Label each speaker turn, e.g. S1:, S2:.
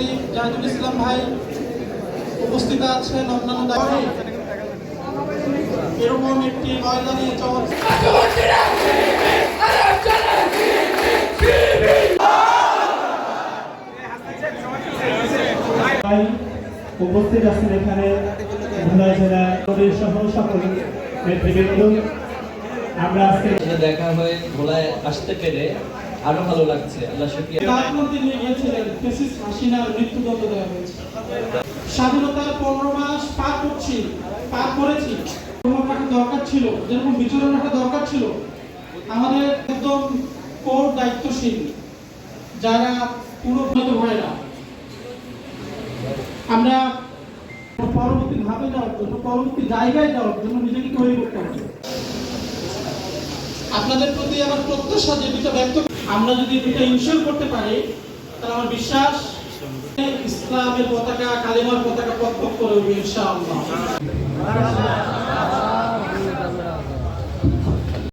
S1: খতিব জাহিদুল ইসলাম ভাই উপস্থিত আছেন অন্যান্য দায়ী এরকম একটি ময়দানে
S2: উপস্থিত আছেন এখানে ধুলাই জেলা সহ সকল নেতৃবৃন্দ। আমরা আজকে
S3: দেখা হয়ে ভোলায় আসতে পেরে আরও ভালো লাগছে। আল্লাহ শুক্রিয়া।
S1: তার মধ্যে নিয়ে গিয়েছিলেন ফেসিস হাসিনার মৃত্যুদণ্ড দেওয়া হয়েছে। স্বাধীনতার পনেরো মাস পার করছি, পার করেছি। রাখা দরকার ছিল, যেরকম বিচরণ রাখা দরকার ছিল। আমাদের একদম কোর দায়িত্বশীল, যারা পুরো ভাইরা আমরা পরবর্তী ধাপে যাওয়ার জন্য, পরবর্তী জায়গায় যাওয়ার জন্য নিজেকে তৈরি করতে হবে। আপনাদের প্রতি আমার প্রত্যাশা যে দুটো ব্যক্ত আমরা যদি দুটো ইনশিওর করতে পারি, তাহলে আমার বিশ্বাস ইসলামের পতাকা, কালিমার পতাকা পথ করে উঠবে ইনশাআল্লাহ।